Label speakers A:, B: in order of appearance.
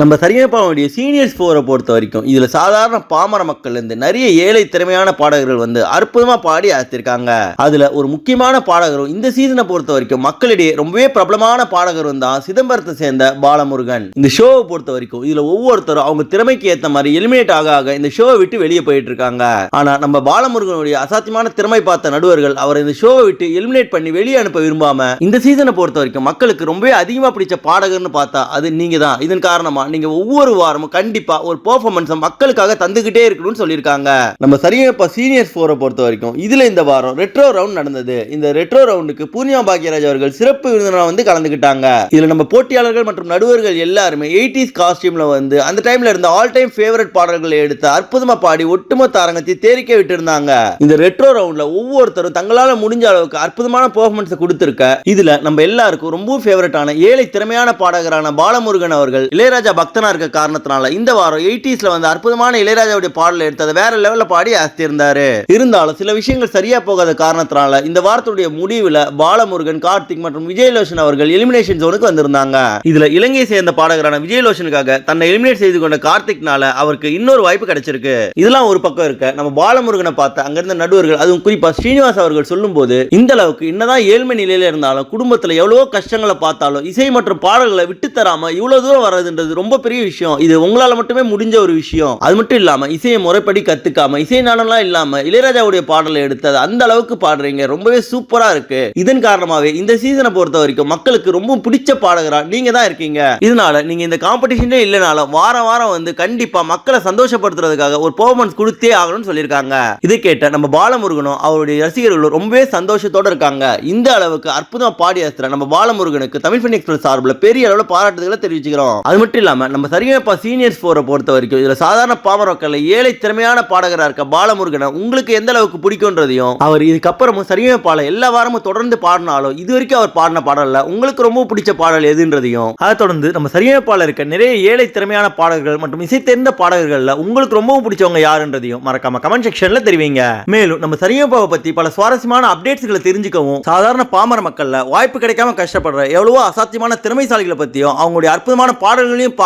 A: நம்ம சரியப்பாவுடைய சீனியர்ஸ் ஃபோரை பொறுத்த வரைக்கும் இதில் சாதாரண பாமர மக்கள்லேருந்து நிறைய ஏழை திறமையான பாடகர்கள் வந்து அற்புதமாக பாடி அழைத்திருக்காங்க. அதில் ஒரு முக்கியமான பாடகரும் இந்த சீசனை பொறுத்த வரைக்கும் மக்களிடையே ரொம்பவே பிரபலமான பாடகரும் தான் சிதம்பரத்தை சேர்ந்த பாலமுருகன். இந்த ஷோவை பொறுத்த வரைக்கும் இதில் ஒவ்வொருத்தரும் அவங்க திறமைக்கு ஏற்ற மாதிரி எலிமினேட் ஆக ஆக இந்த ஷோவை விட்டு வெளியே போயிட்டு இருக்காங்க. ஆனால் நம்ம பாலமுருகனுடைய அசாத்தியமான திறமை பார்த்த நடுவர்கள் அவரை இந்த ஷோவை விட்டு எலிமினேட் பண்ணி வெளியே அனுப்ப விரும்பாம இந்த சீசனை பொறுத்த வரைக்கும் மக்களுக்கு ரொம்பவே அதிகமாக பிடிச்ச பாடகர்னு பார்த்தா அது நீங்கள் தான் இதன் காரணமாக நீங்க ஒவ்வொரு வாரமும் கண்டிப்பாக ஒரு பெர்ஃபார்மன்ஸை மக்களுக்காக தந்துக்கிட்டே இருக்கணும்னு சொல்லியிருக்காங்க. நம்ம சரியப்பா சீனியர்ஸ் ஃபோரை பொறுத்த வரைக்கும் இதுல இந்த வாரம் ரெட்ரோ ரவுண்ட் நடந்தது. இந்த ரெட்ரோ ரவுண்டுக்கு பூர்ணிமா பாக்யராஜ் அவர்கள் சிறப்பு விருந்தினராக வந்து கலந்துக்கிட்டாங்க இதில் நம்ம போட்டியாளர்கள் மற்றும் நடுவர்கள் எல்லாருமே எயிட்டிஸ் காஸ்டியூமில் வந்து அந்த டைமில் இருந்த ஆல் டைம் ஃபேவரட் பாடல்களை எடுத்து அற்புதமாக பாடி ஒட்டுமொத்த அரங்கத்தை தேரிக்க விட்டுருந்தாங்க. இந்த ரெட்ரோ ரவுண்டில் ஒவ்வொருத்தரும் தங்களால் முடிஞ்ச அளவுக்கு அற்புதமான பெர்ஃபார்மன்ஸ் கொடுத்துருக்க இதில் நம்ம எல்லாருக்கும் ரொம்ப ஃபேவரட்டான ஏழை திறமையான பாடகரான பாலமுருகன் அவர்கள் இளையராஜா பக்தனாக இருக்க காரணத்தினால இந்த வாரம் எயிட்டிஸ்ல வந்து அற்புதமான இளையராஜாவுடைய பாடல் எடுத்து அதை வேற லெவலில் பாடி அசத்திருந்தாரு இருந்தாலும் சில விஷயங்கள் சரியா போகாத காரணத்தினால இந்த வாரத்துடைய முடிவில் பாலமுருகன் கார்த்திக் மற்றும் விஜயலோஷன் அவர்கள் எலிமினேஷன் ஜோனுக்கு வந்திருந்தாங்க. இதுல இலங்கையை சேர்ந்த பாடகரான விஜயலோஷனுக்காக தன்னை எலிமினேட் செய்து கொண்ட கார்த்திக்னால அவருக்கு இன்னொரு வாய்ப்பு கிடைச்சிருக்கு. இதெல்லாம் ஒரு பக்கம் இருக்க நம்ம பாலமுருகனை பார்த்த அங்கிருந்த நடுவர்கள் அதுவும் குறிப்பா ஸ்ரீனிவாஸ் அவர்கள் சொல்லும்போது இந்த அளவுக்கு என்னதான் ஏழ்மை நிலையில இருந்தாலும் குடும்பத்தில் எவ்வளவோ கஷ்டங்களை பார்த்தாலும் இசை மற்றும் பாடல்களை விட்டு தராம இவ்வளவு தூரம் வர்றதுன்றது ரொம்ப ரொம்ப பெரிய விஷயம். இது உங்களால் மட்டுமே முடிஞ்ச ஒரு விஷயம். அது மட்டும் இல்லாமல் இசையை முறைப்படி கத்துக்காம இசை நாடம்லாம் இல்லாம இளையராஜாவுடைய பாடலை எடுத்தது அந்த அளவுக்கு பாடுறீங்க. ரொம்பவே சூப்பரா இருக்கு. இதன் காரணமாகவே இந்த சீசனை பொறுத்த வரைக்கும் மக்களுக்கு ரொம்ப பிடிச்ச பாடகரா நீங்க தான் இருக்கீங்க. இதனால நீங்க இந்த காம்படிஷனே இல்லைனாலும் வாரம் வாரம் வந்து கண்டிப்பா மக்களை சந்தோஷப்படுத்துறதுக்காக ஒரு பெர்ஃபார்மன்ஸ் கொடுத்தே ஆகணும்னு சொல்லியிருக்காங்க. இதை கேட்ட நம்ம பாலமுருகனும் அவருடைய ரசிகர்களும் ரொம்பவே சந்தோஷத்தோட இருக்காங்க. இந்த அளவுக்கு அற்புதமா பாடி நம்ம பாலமுருகனுக்கு தமிழ் ஃபன் எக்ஸ்பிரஸ் சார்பில் பெரிய அளவில் பாராட்டுதல்களை தெரிவிச்சுக்கிறோம். அது மட்டும் இல்லாமல் நம்ம சரிகப்பா சீனியர்ஸ் ஃபோரை பொறுத்த வரைக்கும் இதில் சாதாரண பாமரக்கல்ல ஏழை திறமையான பாடகராக இருக்க பாலமுருகனை உங்களுக்கு எந்த அளவுக்கு பிடிக்கும்ன்றதையும் அவர் இதுக்கப்புறமும் சரிகப்பால எல்லா வாரமும் தொடர்ந்து பாடினாலும் இது வரைக்கும் அவர் பாடின பாடலில் உங்களுக்கு ரொம்ப பிடிச்ச பாடல் எதுன்றதையும் அதை தொடர்ந்து நம்ம சரிகப்பால இருக்க நிறைய ஏழை திறமையான பாடகர்கள் மற்றும் இசை தெரிந்த பாடகர்களில் உங்களுக்கு ரொம்பவும் பிடிச்சவங்க யாருன்றதையும் மறக்காம கமெண்ட் செக்ஷன்ல தெரிவிங்க. மேலும் நம்ம சரியப்பாவை பத்தி பல சுவாரஸ்யமான அப்டேட்ஸ்களை தெரிஞ்சுக்கவும் சாதாரண பாமர மக்கள்ல வாய்ப்பு கிடைக்காம கஷ்டப்படுற எவ்வளவோ அசாத்தியமான திறமைசாலிகளை பத்தியும் அவங்களுடைய அற்புதமான பாடல்களையும்